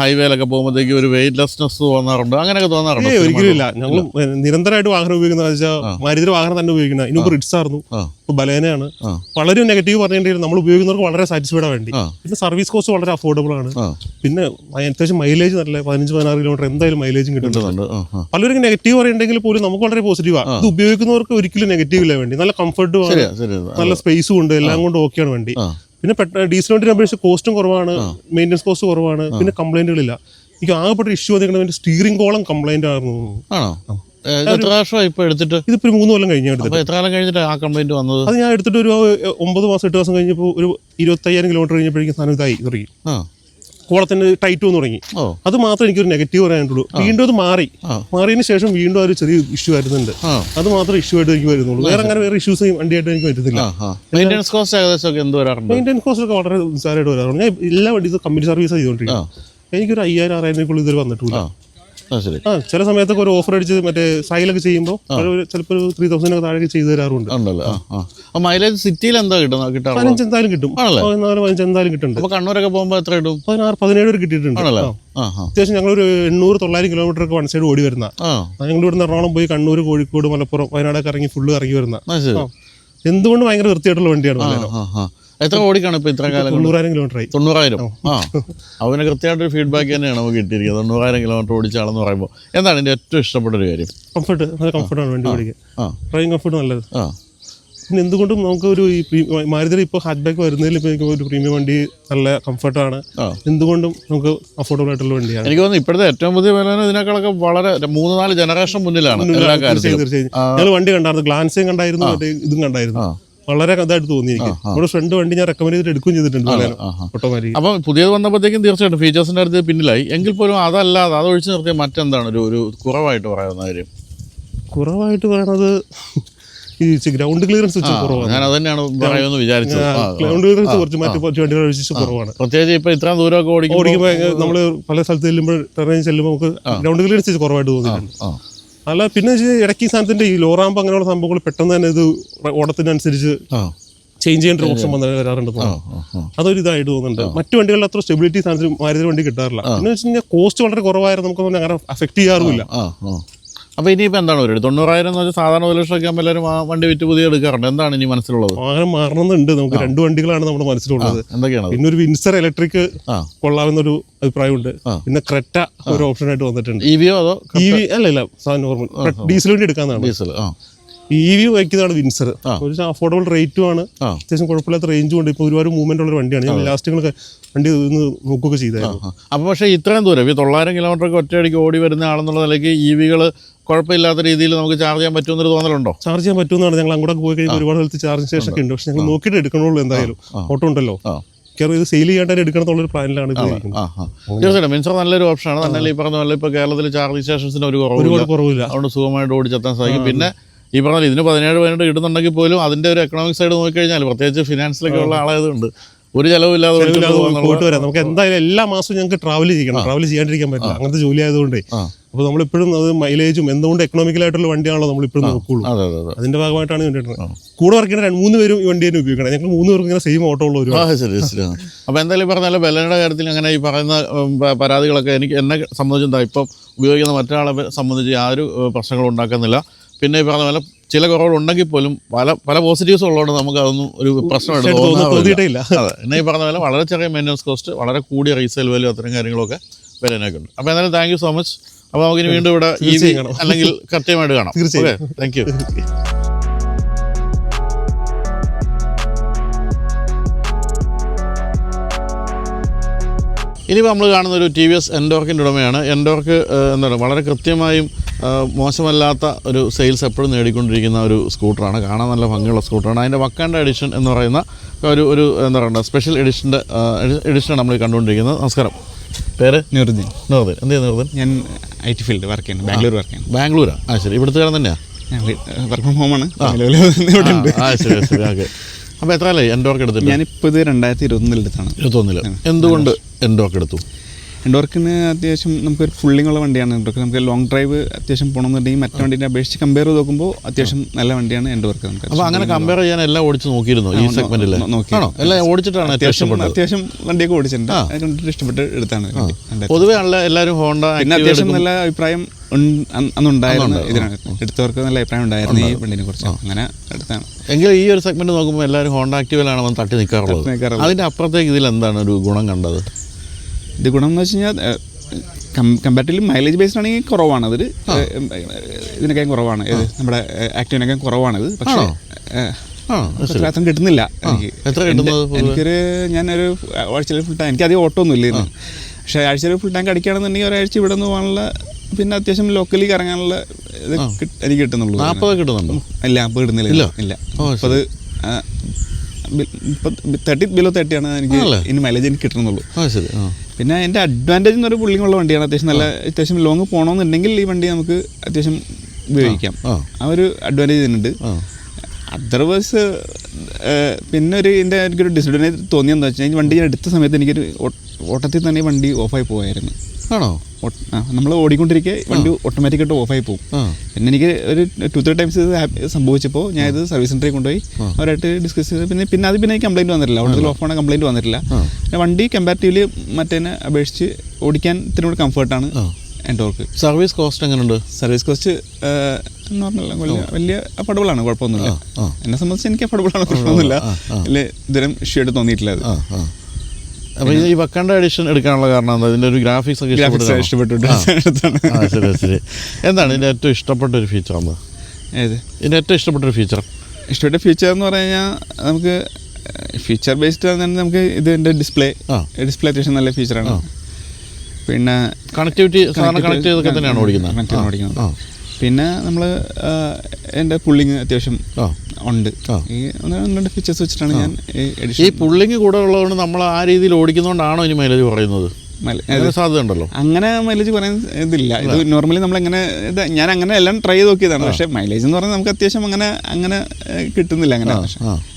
ഹൈവേയിലൊക്കെ പോകുമ്പോഴത്തേക്ക് ഒരു വെയിറ്റ്ലെസ്നെസ് തോന്നാറുണ്ട്. അങ്ങനെയൊക്കെ തോന്നാറുണ്ട് ഒരിക്കലും ഇല്ല. ഞങ്ങൾ നിരന്തരമായിട്ട് വാഹനം ഉപയോഗിക്കുന്ന വെച്ചാൽ മരുതിരി വാഹനം തന്നെ ഉപയോഗിക്കുന്ന ഇനിയിപ്പോൾ റിഡ്സ് ആയിരുന്നു. ഇപ്പോൾ ബലേനയാണ്. വളരെ നെഗറ്റീവ് പറഞ്ഞിട്ടുണ്ടെങ്കിൽ നമ്മൾ ഉപയോഗിക്കുന്നവർക്ക് വളരെ സാറ്റിസ്ഫൈഡ് വേണ്ടി. പിന്നെ സർവീസ് കോസ്റ്റ് വളരെ അഫോർഡബിൾ ആണ്. പിന്നെ അത്യാവശ്യം മൈലേജ് നല്ല പതിനഞ്ച് പതിനാറ് കിലോമീറ്റർ എന്തായാലും മൈലേജും കിട്ടുന്നുണ്ട്. പലരും നെഗറ്റീവ് പറയുന്നുണ്ടെങ്കിൽ പോലും നമുക്ക് വളരെ പോസിറ്റീവാണ് ഇത് ഉപയോഗിക്കുന്നവർക്ക് ഒരിക്കലും നെഗറ്റീവ് ഇല്ല വേണ്ടി. നല്ല കംഫർട്ടും നല്ല സ്പേസും ഉണ്ട്. എല്ലാം കൊണ്ട് ഓക്കെയാണ് വണ്ടി. പിന്നെ വണ്ടി അപേക്ഷിച്ച് കോസ്റ്റും കുറവാണ് മെയിന്റെനൻസ് കോസ്റ്റ് കുറവാണ് പിന്നെ കംപ്ലൈന്റുകളില്ല. എനിക്ക് ആകെപ്പെട്ട ഇഷ്യൂ വന്നിരിക്കുന്നത് സ്റ്റിയറിംഗ് കോളം കംപ്ലൈന്റ് ആയിരുന്നു ആണോ? എത്ര വർഷമായി ഇപ്പൊ എടുത്തിട്ട്? ഇതിപ്പോ മൂന്ന് കൊല്ലം കഴിഞ്ഞു എത്ര കാലം കഴിഞ്ഞിട്ട് ആ കംപ്ലൈന്റ് വന്നത്? അത് ഞാൻ എടുത്തിട്ട് ഒരു ഒമ്പത് മാസം എട്ട് മാസം കഴിഞ്ഞപ്പോൾ ഒരു ഇരുപത്തയ്യായിരം കിലോമീറ്റർ കഴിഞ്ഞപ്പോഴേക്കും സാധനം ഇതായി തുടങ്ങി കോളത്തിന് ടൈറ്റ് വന്ന് തുടങ്ങി. അത് മാത്രമേ എനിക്കൊരു നെഗറ്റീവ് പറയാനുള്ളൂ. വീണ്ടും അത് മാറി. മാറിയതിന് ശേഷം വീണ്ടും ഒരു ചെറിയ ഇഷ്യൂ വരുന്നുണ്ട് അത് മാത്രമേ ഇഷ്യൂ ആയിട്ട് എനിക്ക് വരുന്നുള്ളൂ. വേറെ അങ്ങനെ വേറെ ഇഷ്യൂസ് വണ്ടിയായിട്ട് എനിക്ക് ആ മെയിന്റെനൻസ് കോസ്റ്റ് ഏകദേശം എന്ത് വരാറുണ്ട്? മെയിന്റെനൻസ് കോസ്റ്റ് ഒക്കെ വളരെ നിസ്സാരമായിട്ട് വരാറുണ്ട്. ഞാൻ എല്ലാ വണ്ടിയും കമ്പനി സർവീസ് ചെയ്തുകൊണ്ടിരിക്കുന്നത് എനിക്കൊരു അയ്യായിരം ആറായിരം ഇതുവരെ വന്നിട്ടില്ല. ശരി. ആ ചില സമയത്തൊക്കെ ഒരു ഓഫർ അടിച്ച് മറ്റേ സൈലൊക്കെ ചെയ്യുമ്പോൾ ചിലപ്പോൾ ഒരു ത്രീ തൗസൻഡ് ഒക്കെ താഴെ ചെയ്തു തരാറുണ്ട്. ഉണ്ടല്ലോ? ആ ആ. മൈലേജ് സിറ്റിയിൽ എന്താ കിട്ടുന്ന കിട്ടാറുള്ളത്? പതിനഞ്ച് എന്തായാലും കിട്ടും? പതിനാല് പതിനഞ്ച് എന്തായാലും കിട്ടുന്നുണ്ട്. അപ്പൊ കണ്ണൂരൊക്കെ പോകുമ്പോൾ എത്ര കിട്ടും പതിനാറ് പതിനേഴ് വരെ കിട്ടിയിട്ടുണ്ട്. ആണല്ലോ? ഞങ്ങൾ ഒരു അത്യാവശ്യം ഞങ്ങളൊരു എണ്ണൂറ് തൊള്ളായിരം കിലോമീറ്റർ ഒക്കെ വൺ സൈഡ് ഓടി വരുന്ന. ഞങ്ങൾ ഇവിടുന്ന് എറണാകുളം പോയി കണ്ണൂർ കോഴിക്കോട് മലപ്പുറം വയനാടൊക്കെ ഇറങ്ങി ഫുള്ള് ഇറങ്ങി വരുന്ന. എന്തുകൊണ്ട് ഭയങ്കര വൃത്തിയായിട്ടുള്ള വണ്ടിയാണ് എത്ര ഓടിക്കാണ് ഇപ്പൊ ഇത്ര കാലം തൊണ്ണൂറായിരം കിലോമീറ്റർ ആയി. തൊണ്ണൂറായിരം. ആ. അവന് കൃത്യമായിട്ടൊരു ഫീഡ്ബാക്ക് തന്നെയാണ് നമുക്ക് കിട്ടിയിരിക്കുന്നത്. തൊണ്ണൂറായിരം കിലോമീറ്റർ ഓടിച്ചാണെന്ന് പറയുമ്പോൾ. എന്താണ് എന്റെ ഏറ്റവും ഇഷ്ടപ്പെട്ട ഒരു കാര്യം? കംഫർട്ട് നല്ല കംഫർട്ടാണ് വേണ്ടി ഓടിക്കാൻ. ആ. ഡ്രൈവിംഗ് കംഫർട്ട് നല്ലത്. ആ. പിന്നെ എന്തുകൊണ്ടും നമുക്ക് ഒരു മാരുതിയിൽ ഇപ്പോൾ ഹാറ്റ് ബാക്ക് വരുന്നതിൽ ഇപ്പോൾ എനിക്ക് ഒരു പ്രീമിയം വണ്ടി നല്ല കംഫർട്ടാണ്. എന്തുകൊണ്ടും നമുക്ക് അഫോർഡബിൾ ആയിട്ടുള്ള വണ്ടിയാണ്. എനിക്ക് തോന്നുന്നു ഇപ്പോഴത്തെ ഏറ്റവും പുതിയ വില ഇതിനേക്കാളൊക്കെ വളരെ മൂന്ന് നാല് ജനറേഷൻ മുന്നിലാണ് തീർച്ചയായും തീർച്ചയായും. ഞങ്ങൾ വണ്ടി കണ്ടായിരുന്നു ഗ്ലാൻസേം കണ്ടായിരുന്നു ഇതും കണ്ടായിരുന്നു. വളരെ ഇതായിട്ട് തോന്നി എനിക്ക് നമ്മുടെ ഫ്രണ്ട് വണ്ടി ഞാൻ റെക്കമെൻഡ് ചെയ്തിട്ട് എടുക്കുകയും ചെയ്തിട്ടുണ്ട് ഓട്ടോമാറ്റിക്. അപ്പം പുതിയത് വന്നപ്പോഴത്തേക്കും തീർച്ചയായിട്ടും ഫീച്ചേഴ്സിന്റെ അടുത്ത് പിന്നിലായി. എങ്കിൽ പോലും അതല്ലാതെ അത് ഒഴിച്ചു നിർത്തിയ മറ്റെന്താണ്? ഒരു ഒരു കുറവായിട്ട് പറയുന്ന കാര്യം. കുറവായിട്ട് പറയണത് ഈ ഗ്രൗണ്ട് ക്ലിയറൻസ് കുറവാണ്. ഞാൻ അതന്നെയാണ് തന്നെയാണ് പറയുമെന്ന് വിചാരിച്ചത്. ഗ്രൗണ്ട് ക്ലിയറൻസ് കുറച്ച് മറ്റു കുറച്ച് വണ്ടികളെ അപേക്ഷിച്ച് കുറവാണ്. പ്രത്യേകിച്ച് ഇപ്പൊ ഇത്രയും ദൂരമൊക്കെ ഓടിക്കുമ്പോൾ നമ്മൾ പല സ്ഥലത്ത് ചെല്ലുമ്പോൾ ടെറേൻ ചെല്ലുമ്പോൾ നമുക്ക് ഗ്രൗണ്ട് ക്ലിയറൻസ് കുറവായിട്ട് തോന്നിയിട്ടുണ്ട്. അല്ല പിന്നെ ഇടയ്ക്ക് ഈ സാധനത്തിന്റെ ഈ ലോറാമ്പ് അങ്ങനെയുള്ള സംഭവങ്ങൾ പെട്ടെന്ന് തന്നെ ഇത് ഓടത്തിനനുസരിച്ച് ചേഞ്ച് ചെയ്യേണ്ട ഓപ്ഷൻ വന്ന വരാറുണ്ട്. അതൊരു ഇതായിട്ട് തോന്നുന്നുണ്ട്. മറ്റു വണ്ടികളിൽ അത്ര സ്റ്റെബിലിറ്റി സാധനത്തിന് മാരുതി വണ്ടി കിട്ടാറില്ല. പിന്നെ വെച്ച് കഴിഞ്ഞാൽ കോസ്റ്റ് വളരെ കുറവായിരുന്നു നമുക്ക് അങ്ങനെ അഫക്ട് ചെയ്യാറുമില്ല. അപ്പോൾ ഇനിയിപ്പോൾ എന്താണ് ഒരു തൊണ്ണൂറായിരം എന്ന് വെച്ചാൽ സാധാരണ ഒരു ലക്ഷമൊക്കെ ആകുമ്പോൾ എല്ലാവരും ആ വണ്ടി വിറ്റ് പുതിയ എടുക്കാറുണ്ട്. എന്താണ് ഇനി മനസ്സിലുള്ളത്? അങ്ങനെ മാറണമെന്നുണ്ട്. നമുക്ക് രണ്ട് വണ്ടികളാണ് നമ്മുടെ മനസ്സിലുള്ളത്. എന്തൊക്കെയാണ് പിന്നെ ഒരു വിൻസർ ഇലക്ട്രിക് ആ. കൊള്ളാവുന്നൊരു അഭിപ്രായമുണ്ട്. പിന്നെ ക്രെറ്റ ഒരു ഓപ്ഷൻ ആയിട്ട് വന്നിട്ടുണ്ട്. ഇ വിയോ അതോ ഇ വി അല്ല ഇല്ല നോർമൽ. ഡീസൽ വണ്ടി എടുക്കാന്നാണ് ഡീസൽ ആ. ഇ വി വയ്ക്കുന്നതാണ് വിൻസർ ഒരു അഫോർഡബിൾ റേറ്റും ആണ്. അത്യാവശ്യം കുഴപ്പമില്ലാത്ത റേഞ്ചും ഉണ്ട്. ഇപ്പോൾ ഒരുപാട് മൂവ്മെന്റ് ഉള്ള ഒരു വണ്ടിയാണ്. ഞാൻ ലാസ്റ്റുകളൊക്കെ വണ്ടി ഒന്ന് നോക്കുകയൊക്കെ ചെയ്തായിരുന്നു. അപ്പോൾ പക്ഷേ ഇത്രയും ദൂരം ഈ തൊള്ളായിരം കിലോമീറ്റർ ഒറ്റയടിക്ക് ഓടി വരുന്ന ആളെന്നുള്ള നിലയ്ക്ക് ഇ വികൾ കുഴപ്പമില്ലാത്ത രീതിയിൽ നമുക്ക് ചാർജ് ചെയ്യാൻ പറ്റുമെന്നൊരു തോന്നലുണ്ടോ? ചാർജ് ചെയ്യാൻ പറ്റുമെന്നാണ്. ഞങ്ങൾ അങ്ങോട്ട് പോയി കഴിഞ്ഞാൽ ഒരുപാട് സ്ഥലത്ത് ചാർജ് സ്റ്റേഷൻ ഒക്കെ ഉണ്ട്. പക്ഷെ ഞങ്ങൾ നോക്കിയിട്ട് എടുക്കണുള്ളൂ എന്തായാലും. ഓട്ടോ ഉണ്ടല്ലോ. കാരണം ഇത് സെയിൽ ചെയ്യാണ്ട് എടുക്കണമെന്നുള്ളൊരു പ്ലാനിലാണ് തീർച്ചയായിട്ടും. മിൻസർ നല്ലൊരു ഓപ്ഷനാണ് തന്നെ ഈ പറഞ്ഞ പോലെ ഇപ്പോൾ കേരളത്തിൽ ചാർജിങ് സ്റ്റേഷൻസിന് ഒരു കുറവില്ല. അതുകൊണ്ട് സുഖമായിട്ട് ഓടിച്ചെത്താൻ സാധിക്കും. പിന്നെ ഈ പറഞ്ഞാൽ ഇതിന് പതിനേഴ് പതിനെട്ട് കിട്ടുന്നുണ്ടെങ്കിൽ പോലും അതിന്റെ ഒരു എക്കണോമിക് സൈഡ് നോക്കിക്കഴിഞ്ഞാൽ പ്രത്യേകിച്ച് ഫിനാൻസിലൊക്കെ ഉള്ള ആളായതുകൊണ്ട് ഒരു ചെലവില്ലാതെ പോയിട്ട് വരാം. നമുക്ക് എന്തായാലും എല്ലാ മാസവും ഞങ്ങൾക്ക് ട്രാവൽ ചെയ്യണം. ട്രാവൽ ചെയ്യാണ്ടിരിക്കാൻ പറ്റില്ല. അങ്ങനത്തെ ജോലി ആയതുകൊണ്ട്. അപ്പൊ അപ്പോൾ നമ്മളിപ്പോഴും അത് മൈലേജും എന്തുകൊണ്ട് എക്കണോമിക്കലായിട്ടുള്ള വണ്ടിയാണല്ലോ നമ്മളിപ്പോഴും നോക്കുള്ളൂ. അതെ അതെ അതെ. അതിന്റെ ഭാഗമായിട്ടാണ് കണ്ടിട്ടുള്ളത് കൂടെ വർക്ക് ചെയ്യുന്ന രണ്ട് മൂന്ന് പേരും ഈ വണ്ടി തന്നെ ഉപയോഗിക്കണം. ഞങ്ങൾ മൂന്ന് പേർക്ക് ഇങ്ങനെ സെയിം ഓട്ടോ ഉള്ള ഒരു ആ. അപ്പോൾ എന്തായാലും പറഞ്ഞാൽ പറഞ്ഞ ബലയുടെ കാര്യത്തിൽ അങ്ങനെ ഈ പറയുന്ന പരാതികളൊക്കെ എനിക്ക് എന്നെ സംബന്ധിച്ചെന്താ ഇപ്പം ഉപയോഗിക്കുന്ന മറ്റൊരാളെ സംബന്ധിച്ച് ആ ഒരു പ്രശ്നങ്ങളും ഉണ്ടാക്കുന്നില്ല. പിന്നെ ഈ പറഞ്ഞ പോലെ ചില കുറവുകളുണ്ടെങ്കിൽ പോലും പല പല പോസിറ്റീവ്സ് ഉള്ളതുകൊണ്ട് നമുക്ക് അതൊന്നും ഒരു പ്രശ്നമായിട്ട് തോന്നിയിട്ടില്ല അതെ. എന്നെ ഈ പറഞ്ഞ പോലെ വളരെ ചെറിയ മെയിന്റനൻസ് കോസ്റ്റ് വളരെ കൂടിയ റീസെയിൽ വാല്യൂ അത്തരം കാര്യങ്ങളൊക്കെ വരാനൊക്കെ ഉണ്ട് അപ്പോൾ എന്തായാലും താങ്ക് യു സോ മച്ച് അപ്പോൾ നമുക്ക് ഇനി വീണ്ടും ഇവിടെ ഈ. അല്ലെങ്കിൽ കൃത്യമായിട്ട് കാണാം. തീർച്ചയായും. താങ്ക് യു ഇനിയിപ്പോൾ നമ്മൾ കാണുന്ന ഒരു ടി വി എസ് എൻഡോർക്കിന്റെ ഉടമയാണ്. എൻഡോർക്ക് എന്താണ് വളരെ കൃത്യമായും മോശമല്ലാത്ത ഒരു സെയിൽസ് എപ്പോഴും നേടിക്കൊണ്ടിരിക്കുന്ന ഒരു സ്കൂട്ടറാണ് കാണാൻ നല്ല ഭംഗിയുള്ള സ്കൂട്ടറാണ് അതിന്റെ വക്കാണ്ട എഡിഷൻ എന്ന് പറയുന്ന ഒരു ഒരു എന്താ പറയുക സ്പെഷ്യൽ എഡിഷന്റെ എഡിഷനാണ് നമ്മൾ കണ്ടുകൊണ്ടിരിക്കുന്നത്. നമസ്കാരം. പേര്? നുറുദ്ദീൻ. നിർദ്ദൻ എന്ത് നിർദ്ദൻ ഞാൻ ഐ ടി ഫീൽഡ് വർക്ക് ചെയ്യുന്നത് ബാംഗ്ലൂർ വർക്ക് ചെയ്യുന്നത് ബാംഗ്ലൂരാ? ആ ശരി. ഇവിടുത്തെ കാലം തന്നെയാണ് വർക്ക് ഫ്രം ഹോമാണ് അപ്പോൾ എത്ര എന്റെ എൻഡോർക്ക് എടുത്തിട്ട്? ഞാനിപ്പോൾ ഇത് രണ്ടായിരത്തി ഇരുപത്തൊന്നിൽ എടുത്താണ് ഇരുപത്തൊന്നിൽ. എന്തുകൊണ്ട് എൻഡോർക്ക് എടുത്തു? എൻഡോർക്കിന് അത്യാവശ്യം നമുക്കൊരു ഫുള്ളിങ്ങുള്ള ഉള്ള വണ്ടിയാണ് എൻഡോർക്ക് നമുക്ക് ലോങ് ഡ്രൈവ് അത്യാവശ്യം പോകണമെന്നുണ്ടെങ്കിൽ മറ്റു വണ്ടിനെ അപേക്ഷിച്ച് കമ്പയർ ചെയ്ത് നോക്കുമ്പോൾ അത്യാവശ്യം നല്ല വണ്ടിയാണ് എൻഡോർക്ക് നമുക്ക്. അപ്പോൾ അങ്ങനെ കമ്പയർ ചെയ്യാൻ എല്ലാം ഓടിച്ച് നോക്കിയിരുന്നു ഈ സെഗ്മെന്റിൽ നോക്കിയാണോ എല്ലാം ഓടിച്ചിട്ടാണ് അത്യാവശ്യം അത്യാവശ്യം വണ്ടിയൊക്കെ ഓടിച്ചിട്ടുണ്ട്. അത് കണ്ടിട്ട് ഇഷ്ടപ്പെട്ട് എടുത്താണ് പൊതുവേ അല്ല എല്ലാവരും ഹോണ്ട പിന്നെ അത്യാവശ്യം. നല്ല അഭിപ്രായം അന്നുണ്ടായിരുന്നു ഇതിനകത്ത്. എടുത്തവർക്ക് നല്ല അഭിപ്രായം ഉണ്ടായിരുന്നു ഈ വണ്ടിനെ കുറിച്ച്. അങ്ങനെ എടുത്താണ്. എങ്കിലും ഈ ഒരു സെഗ്മെന്റ് നോക്കുമ്പോൾ എല്ലാവരും ഹോണ്ട ആക്റ്റീവിലാണ് വന്ന് തട്ടി നിൽക്കാറുള്ളത്. അതിന്റെ അപ്പുറത്തേക്ക് ഇതിൽ എന്താണ് ഒരു ഗുണം കണ്ടത്? ഇത് ഗുണം എന്ന് വെച്ച് കഴിഞ്ഞാൽ കമ്പാരിറ്റീവ്ലി മൈലേജ് ബേസ്ഡ് ആണെങ്കിൽ കുറവാണ്. അതിൽ ഇതിനൊക്കെ കുറവാണ്. ഏത് നമ്മുടെ ആക്റ്റീവിനൊക്കെ കുറവാണ് ഇത്. പക്ഷേ അത്രയും കിട്ടുന്നില്ല എനിക്ക്. എനിക്കൊരു ഞാനൊരു ആഴ്ചയിൽ ഫുൾ ടാങ്ക് എനിക്ക് അധികം ഓട്ടം ഒന്നും ഇല്ലായിരുന്നു പക്ഷേ ആഴ്ചയിൽ ഫുൾ ടാങ്ക് അടിക്കുകയാണെന്നുണ്ടെങ്കിൽ ഒരാഴ്ച ഇവിടെ നിന്ന് പോകാനുള്ള പിന്നെ അത്യാവശ്യം ലോക്കലി കറങ്ങാനുള്ള ഇത് എനിക്ക് കിട്ടുന്നുള്ളൂ. നാൽപ്പത് കിട്ടുന്നുണ്ടോ? ഇല്ല അപ്പോൾ കിട്ടുന്നില്ല. ഇല്ല? അപ്പോൾ അത് മുപ്പത് തേർട്ടി ബിലോ തേർട്ടിയാണ് എനിക്ക് ഇനി മൈലേജ് എനിക്ക് കിട്ടണമെന്നുള്ളൂ ശരി. പിന്നെ എന്റെ അഡ്വാന്റേജ് എന്ന് പറയുന്ന പുള്ളിങ്ങുള്ള വണ്ടിയാണ്. അത്യാവശ്യം നല്ല അത്യാവശ്യം ലോങ് പോകണമെന്നുണ്ടെങ്കിൽ ഈ വണ്ടി നമുക്ക് അത്യാവശ്യം ഉപയോഗിക്കാം. ആ. ഒരു അഡ്വാന്റേജ് ഇതിനുണ്ട്. അതർവൈസ് പിന്നെ ഒരു എന്റെ എനിക്കൊരു ഡിസഡ്വാന്റേജ് തോന്നിയെന്ന് വെച്ചാൽ ഈ വണ്ടി ഞാൻ എടുത്ത സമയത്ത് എനിക്കൊരു ഓട്ടത്തിൽ തന്നെ ഈ വണ്ടി ഓഫായി പോയായിരുന്നു ആണോ? നമ്മൾ ഓടിക്കൊണ്ടിരിക്കെ വണ്ടി ഓട്ടോമാറ്റിക്കായിട്ട് ഓഫായി പോകും. പിന്നെ എനിക്ക് ഒരു ടു ത്രീ ടൈംസ് ഇത് സംഭവിച്ചപ്പോൾ ഞാൻ ഇത് സർവീസ് സെന്ററിൽ കൊണ്ടുപോയി അവരായിട്ട് ഡിസ്കസ് ചെയ്ത്. പിന്നെ പിന്നെ അത് പിന്നെ കംപ്ലൈന്റ് വന്നിട്ടില്ല. ഓട്ടത്തിൽ ഓഫ് ആണ കംപ്ലൈന്റ് വന്നിട്ടില്ല. പിന്നെ വണ്ടി കമ്പാരിറ്റീവ്ലി മറ്റേനെ അപേക്ഷിച്ച് ഓടിക്കാൻ ഇത്തിരി കൂടെ കംഫർട്ടാണ് എന്റെ ഓർക്ക്. സർവീസ് കോസ്റ്റ് എങ്ങനെയുണ്ട് സർവീസ് കോസ്റ്റ് വലിയ വലിയ അഫോർഡബിൾ ആണ് കുഴപ്പമൊന്നുമില്ല. എന്നെ സംബന്ധിച്ച് എനിക്ക് അഫോർഡബിൾ ആണ് കുഴപ്പമൊന്നുമില്ല. ഇതിലും ഇതുവരെ ഇഷ്യൂ ആയിട്ട് തോന്നിയിട്ടില്ല അത്. അപ്പോൾ ഈ വക്കാണ്ട എഡിഷൻ എടുക്കാനുള്ള കാരണം എന്താ? ഇതിന്റെ ഒരു ഗ്രാഫിക്സ് ഒക്കെ ഗ്രാഫിക്സ് ഇഷ്ടപ്പെട്ടിട്ടുണ്ട്. ആ. ശരി ശരി. എന്താണ് ഇതിന്റെ ഏറ്റവും ഇഷ്ടപ്പെട്ട ഒരു ഫീച്ചർ എന്താ? ഏത്? ഇതിന്റെ ഏറ്റവും ഇഷ്ടപ്പെട്ട ഒരു ഫീച്ചർ ഇഷ്ടപ്പെട്ട ഫീച്ചർ എന്ന് പറഞ്ഞു കഴിഞ്ഞാൽ നമുക്ക് ഫീച്ചർ ബേസ്ഡ് തന്നെ നമുക്ക് ഇതിന്റെ ഡിസ്പ്ലേ ആ. ഡിസ്പ്ലേ അത്യാവശ്യം നല്ല ഫീച്ചറാണ് പിന്നെ കണക്ടിവിറ്റി സാധാരണ കണക്ട് ചെയ്തൊക്കെ തന്നെയാണ് ഓടിക്കുന്നത്. ആ. പിന്നെ നമ്മൾ എന്റെ പുള്ളിങ് അത്യാവശ്യം ഉണ്ട്. ഈ ഒന്ന് രണ്ട് ഫീച്ചേഴ്സ് വെച്ചിട്ടാണ് ഞാൻ ഈ പുള്ളിങ് കൂടെ ഉള്ളതുകൊണ്ട് നമ്മൾ ആ രീതിയിൽ ഓടിക്കുന്നതുകൊണ്ടാണോ ഇനി മൈലേജ് പറയുന്നത് അങ്ങനെ സാധ്യത ഉണ്ടല്ലോ അങ്ങനെ മൈലേജ് പറയാൻ ഇതില്ല. ഇത് നോർമലി നമ്മൾ എങ്ങനെ ഇത് ഞാൻ അങ്ങനെ എല്ലാം ട്രൈ ചെയ്ത് നോക്കിയതാണ്. പക്ഷേ മൈലേജ് എന്ന് പറഞ്ഞാൽ നമുക്ക് അത്യാവശ്യം അങ്ങനെ അങ്ങനെ കിട്ടുന്നില്ല അങ്ങനെ.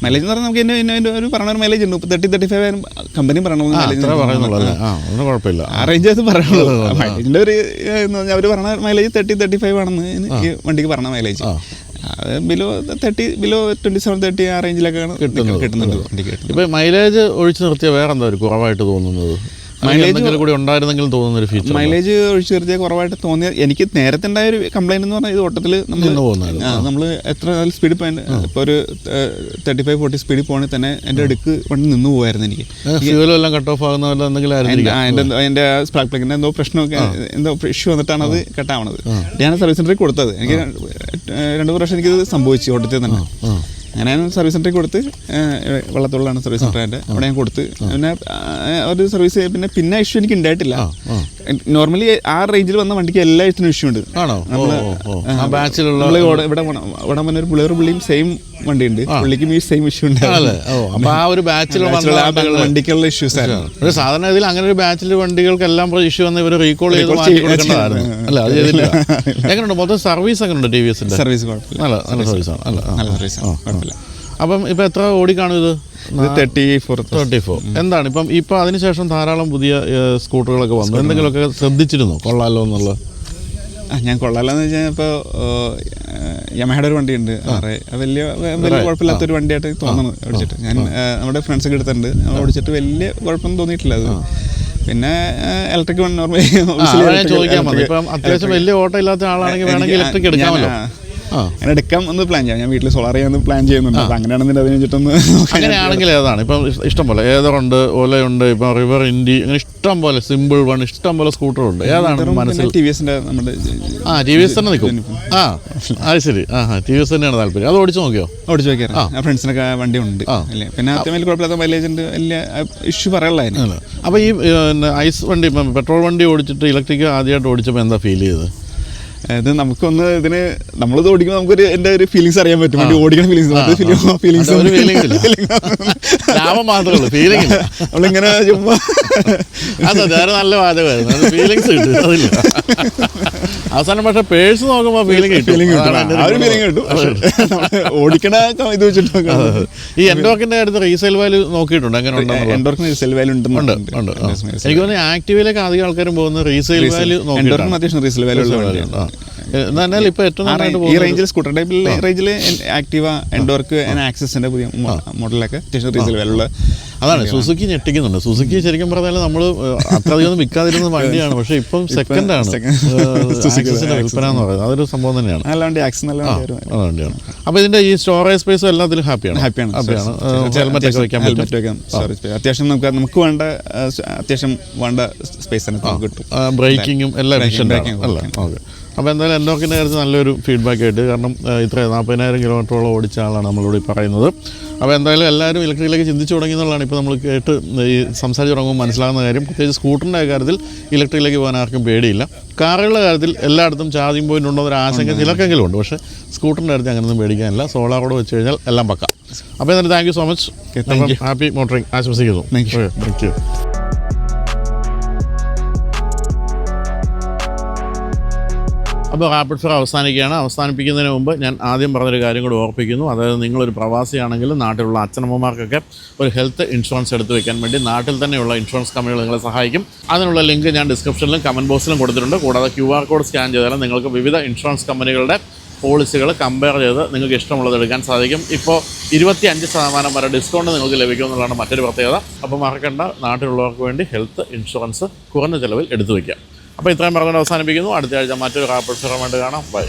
മൈലേജ് എന്ന് പറഞ്ഞാൽ നമുക്ക് ഇന്ന ഒരു- പറഞ്ഞ ഒരു മൈലേജ് ഉണ്ട്. തേർട്ടി തേർട്ടി ഫൈവ് കമ്പനി പറയണ മൈലേജ് അത്ര പറയുന്നുള്ളൂ അല്ലേ? ആ. കുഴപ്പമില്ല. ആ റേഞ്ച് അത് പറയുള്ളൂ. മൈലേജിന്റെ ഒരു എന്ന് പറഞ്ഞാൽ അവർ പറഞ്ഞ മൈലേജ് തേർട്ടി തേർട്ടി ഫൈവ് ആണെന്ന് എനിക്ക് വണ്ടിക്ക് പറഞ്ഞ മൈലേജ് അത് below thirty below twenty seven thirty ആ റേഞ്ചിലൊക്കെയാണ് കിട്ടുന്നുണ്ട് വണ്ടിക്ക് കിട്ടുന്നത്. ഇപ്പൊ മൈലേജ് ഒഴിച്ചു നിർത്തിയ വേറെ എന്താ ഒരു കുറവായിട്ട് തോന്നുന്നത്? മൈലേജ് കൂടി ഉണ്ടായിരുന്നെങ്കിൽ തോന്നുന്ന ഒരു ഫീച്ചർ മൈലേജ് ഒഴിച്ചു നിർത്തിയ കുറവായിട്ട് തോന്നിയ എനിക്ക് നേരത്തെ ഉണ്ടായ ഒരു കംപ്ലൈന്റ് എന്ന് പറഞ്ഞാൽ ഇത് ഓട്ടത്തിൽ നമ്മൾ. നമ്മൾ എത്ര സ്പീഡ് ഇപ്പോൾ ഒരു തേർട്ടി ഫൈവ് ഫോർട്ടി സ്പീഡിൽ പോകണമെങ്കിൽ തന്നെ എന്റെ അടുക്ക് വണ്ടി നിന്ന് പോകുമായിരുന്നു എനിക്ക്. ഫ്യൂലെല്ലാം എല്ലാം കട്ട് ഓഫ് ആകുന്ന എന്തെങ്കിലും എന്റെ സ്പാർക്ക് പ്ലഗിന്റെ എന്തോ പ്രശ്നമൊക്കെ എന്തോ ഇഷ്യൂ വന്നിട്ടാണ് അത് കട്ടാവണത് ഞാൻ സർവീസ് സെന്ററിൽ കൊടുത്തത്. എനിക്ക് രണ്ട് പ്രാവശ്യം എനിക്കിത് സംഭവിച്ചു ഓട്ടത്തിൽ തന്നെ. അങ്ങനെ സർവീസ് സെന്ററിൽ കൊടുത്ത് ഏഹ്, സർവീസ് സെന്റർ എന്റെ അവിടെ ഞാൻ കൊടുത്ത്. പിന്നെ ഒരു സർവീസ് പിന്നെ പിന്നെ ഇഷ്യൂ എനിക്ക് ഉണ്ടായിട്ടില്ല. നോർമലി ആ. റേഞ്ചിൽ വന്ന വണ്ടിക്ക് എല്ലാ ഇഷ്ടത്തിനും ഇഷ്യൂ ഉണ്ട്. ആണോ? ബാച്ചിലുള്ള ഇവിടെ ഇവിടെ വന്ന ഒരു പുള്ളിയൊരു പുള്ളിയും സെയിം വണ്ടി ഉണ്ട് പുള്ളിക്കും ഈ സെയിം ഇഷ്യൂ ഉണ്ട്. അല്ലേ അപ്പൊ ആ ഒരു വന്ന വണ്ടിക്കുള്ള ഇഷ്യൂസ് ആയിരുന്നു. സാധാരണ ഇതിൽ അങ്ങനെ ഒരു ബാച്ചിൽ വണ്ടികൾക്കെല്ലാം ഇഷ്യൂ വന്ന് ഇവർ റീകോൾ ചെയ്ത് അല്ല അത് ചെയ്തില്ല എങ്ങനെയുണ്ട്? മൊത്തം സർവീസ് എങ്ങനെയുണ്ട് ടി വി എസിന്റെ സർവീസ് നല്ല നല്ല സർവീസാണ് അല്ല നല്ല സർവീസ് കുഴപ്പമില്ല അപ്പം ഇപ്പം എത്ര ഓടിക്കാണും ഇത്? ഇത് തേർട്ടി ഫോർ തേർട്ടി ഫോർ എന്താണ് ഇപ്പം ഇപ്പം അതിനുശേഷം ധാരാളം പുതിയ സ്കൂട്ടറുകളൊക്കെ വന്നു. എന്തെങ്കിലുമൊക്കെ ശ്രദ്ധിച്ചിരുന്നു കൊള്ളാലോ എന്നുള്ളത് ഞാൻ കൊള്ളാലോന്ന് വെച്ചാൽ ഇപ്പോൾ യമഹയുടെ ഒരു വണ്ടിയുണ്ട്. ആറ് വലിയ വലിയ കുഴപ്പമില്ലാത്തൊരു വണ്ടിയായിട്ട് തോന്നുന്നു ഓടിച്ചിട്ട്. ഞാൻ നമ്മുടെ ഫ്രണ്ട്സൊക്കെ എടുത്തിട്ടുണ്ട്. ഓടിച്ചിട്ട് വലിയ കുഴപ്പമൊന്നും തോന്നിയിട്ടില്ല അത്. പിന്നെ ഇലക്ട്രിക് വണ്ടി നോർമലി ചോദിക്കാൻ ഇപ്പം അത്യാവശ്യം വലിയ ഓട്ടം ഇല്ലാത്ത ആളാണെങ്കിൽ വേണമെങ്കിൽ ഇലക്ട്രിക് എടുക്കാമല്ലോ ഞാൻ എടുക്കാം എന്ന് പ്ലാൻ ചെയ്യാം. ഞാൻ വീട്ടിൽ സോളാർ ചെയ്യാൻ പ്ലാൻ ചെയ്യുന്നുണ്ട്. അപ്പോൾ അങ്ങനെയാണെന്നുണ്ടെങ്കിൽ അതിനെ വെച്ചിട്ടൊന്ന് അങ്ങനെയാണെങ്കിൽ ഏതാണ്? ഇപ്പം ഇഷ്- ഇഷ്ടം പോലെ ഏതറുണ്ട് ഓലയുണ്ട് ഇപ്പം റിവർ ഇൻഡി അങ്ങനെ ഇഷ്ടം പോലെ സിമ്പിൾ വൺ ഇഷ്ടം പോലെ സ്കൂട്ടറുണ്ട് ഏതാണ് മനസ്സിൽ? ടി വി എസിന്റെ നമ്മുടെ ആ ടി വി എസ് തന്നെ നിൽക്കും. ആ അത് ശരി. ആ ടി വി എസ് തന്നെയാണ് താല്പര്യം. അത് ഓടിച്ചു നോക്കിയോ? ഓടിച്ചു ആ. ഫ്രണ്ട്സിനൊക്കെ വണ്ടി ഉണ്ട്. അല്ലേ? പിന്നെ അത്യം വലിയ കുഴപ്പമില്ലാത്ത മൈലേജ് ഉണ്ട്. വലിയ ഇഷ്യൂ പറയാനുള്ള അതിന് അപ്പോൾ ഈ ഐസ് വണ്ടി ഇപ്പം പെട്രോൾ വണ്ടി ഓടിച്ചിട്ട് ഇലക്ട്രിക് ആദ്യമായിട്ട് ഓടിച്ചപ്പോൾ എന്താ ഫീൽ ചെയ്തത്? ഇത് നമുക്കൊന്ന് ഇതിന് നമ്മൾ ഇത് ഓടിക്കുമ്പോൾ നമുക്കൊരു എന്റെ ഒരു ഫീലിങ്സ് അറിയാൻ പറ്റും. വണ്ടി ഓടിക്കണ ഫീലിങ്സ് ഫീലിങ്സ്. ലാഭം മാത്രമേ ഫീലിംഗ് നമ്മളിങ്ങനെ ചുമ്മാ നല്ല വാചകമായിരുന്നു. ഫീലിങ്സ് കിട്ടും അതില്ല. അവസാനം പക്ഷെ പേഴ്സ് നോക്കുമ്പോൾ ഫീലിംഗ് കിട്ടും. ഫീലിംഗ് കിട്ടും. ആ ഒരു ഫീലിംഗ് കിട്ടും. ഓടിക്കണ ഇത് വെച്ചിട്ട് ഈ എൻഡോക്കിന്റെ അടുത്ത് റീസെയിൽ വാല്യൂ നോക്കിയിട്ടുണ്ട്. അങ്ങനെ എൻഡോർക്കിന് സെൽ വാല്യൂ ഉണ്ട് ഉണ്ടെന്നുണ്ട് എനിക്ക് തോന്നുന്നു ആക്റ്റീവിലേക്ക് അധികം ആൾക്കാരും പോകുന്ന റീസെയിൽ വാല്യൂ നോക്കിയിട്ടുണ്ട് നോക്കിയിട്ടാണ്. അത്യാവശ്യം റീസെയിൽ വാല്യൂ ഉള്ള വണ്ടിയാണ് എന്നാൽ ഇപ്പൊ ഏറ്റവും നന്നായിട്ട് ഈ റേഞ്ചിൽ സ്കൂട്ടർ ടൈപ്പിൽ റേഞ്ചിൽ ആക്റ്റീവ എൻഡോർക്ക് ആക്സസിന്റെ പുതിയ മോഡലൊക്കെ അത്യാവശ്യം വാല്യൂ അതാണ് സുസുക്കി ഞെട്ടിക്കുന്നുണ്ട്. സുസുക്കി ശരിക്കും പറഞ്ഞാൽ നമ്മൾ അത്രയധികം വിൽക്കാതിരുന്ന വണ്ടിയാണ്. പക്ഷെ ഇപ്പം സെക്കൻഡ് ആണ്. വിൽപ്പന എന്ന് പറയുന്നത്. അതൊരു സംഭവം തന്നെയാണ്. നല്ല വണ്ടിയാണ്. അപ്പോൾ ഇതിന്റെ ഈ സ്റ്റോറേജ് സ്പേസ് എല്ലാത്തിലും ഹാപ്പിയാണ് ഹാപ്പിയാണ് ഹാപ്പിയാണ് ഹെൽമെറ്റ് ഒക്കെ വെക്കാൻ പറ്റും. അത്യാവശ്യം നമുക്ക് നമുക്ക് വേണ്ട അത്യാവശ്യം വേണ്ട സ്പേസ് തന്നെ കിട്ടും. ബ്രേക്കിങ്ങും എല്ലാം അല്ല ഓക്കെ. അപ്പോൾ എന്തായാലും എൻഡോക്കിന്റെ കാര്യത്തിൽ നല്ലൊരു ഫീഡ്ബാക്ക് ആയിട്ട് കാരണം ഇത്ര നാൽപ്പതിനായിരം കിലോമീറ്ററോളം ഓടിച്ച ആളാണ് നമ്മളിവിടെ ഈ പറയുന്നത്. അപ്പോൾ എന്തായാലും എല്ലാവരും ഇലക്ട്രിക്കിലേക്ക് ചിന്തിച്ചു തുടങ്ങിയെന്നുള്ളതാണ് ഇപ്പോൾ നമ്മൾ കേട്ട് ഈ സംസാരിച്ച് തുടങ്ങുമ്പോൾ മനസ്സിലാകുന്ന കാര്യം. പ്രത്യേകിച്ച് സ്കൂട്ടറിന്റെ കാര്യത്തിൽ ഇലക്ട്രിക്കിലേക്ക് പോകാൻ ആർക്കും പേടിയില്ല. കാറുകളുടെ കാര്യത്തിൽ എല്ലായിടത്തും ചാർജിങ് പോയിന്റ് ഉണ്ടോ എന്നൊരു ആശങ്ക ചിലർക്കെങ്കിലും ഉണ്ട്. പക്ഷേ സ്കൂട്ടറിന്റെ കാര്യത്തിൽ അങ്ങനെയൊന്നും പേടിക്കാനില്ല. സോളാറോട് വെച്ച് കഴിഞ്ഞാൽ എല്ലാം പക്ക. അപ്പോൾ എന്തായാലും thank you so much happy motoring ആശംസിക്കുന്നു. താങ്ക് യു അപ്പോൾ റാപ്പിഡ് ഫയർ അവസാനിക്കുകയാണ്. അവസാനിപ്പിക്കുന്നതിന് മുമ്പ് ഞാൻ ആദ്യം പറഞ്ഞൊരു കാര്യം കൂടി ഓർപ്പിക്കുന്നു. അതായത് നിങ്ങളൊരു പ്രവാസിയാണെങ്കിൽ നാട്ടിലുള്ള അച്ഛനമ്മമാർക്കൊക്കെ ഒരു ഹെൽത്ത് ഇൻഷുറൻസ് എടുത്തു വെക്കാൻ വേണ്ടി നാട്ടിൽ തന്നെയുള്ള ഇൻഷുറൻസ് കമ്പനികൾ നിങ്ങളെ സഹായിക്കും. അതിനുള്ള ലിങ്ക് ഞാൻ ഡിസ്ക്രിപ്ഷനിലും കമന്റ് ബോക്സിലും കൊടുത്തിട്ടുണ്ട്. കൂടാതെ ക്യു ആർ കോഡ് സ്കാൻ ചെയ്താലും നിങ്ങൾക്ക് വിവിധ ഇൻഷുറൻസ് കമ്പനികളുടെ പോളിസികൾ കമ്പയർ ചെയ്ത് നിങ്ങൾക്ക് ഇഷ്ടമുള്ളത് എടുക്കാൻ സാധിക്കും. ഇപ്പോൾ ഇരുപത്തി അഞ്ച് ശതമാനം വരെ ഡിസ്കൗണ്ട് നിങ്ങൾക്ക് ലഭിക്കും എന്നുള്ളതാണ് മറ്റൊരു പ്രത്യേകത. അപ്പോൾ മറക്കണ്ട നാട്ടിലുള്ളവർക്ക് വേണ്ടി ഹെൽത്ത് ഇൻഷുറൻസ് കുറഞ്ഞ ചിലവിൽ എടുത്തു വയ്ക്കാം അപ്പോൾ ഇത്രയും പറഞ്ഞുകൊണ്ട് അവസാനിപ്പിക്കുന്നു. അടുത്ത ആഴ്ച മറ്റൊരു കാർപ്പറ്റ് സ്ഥലം വേണ്ടി കാണാം. ബൈ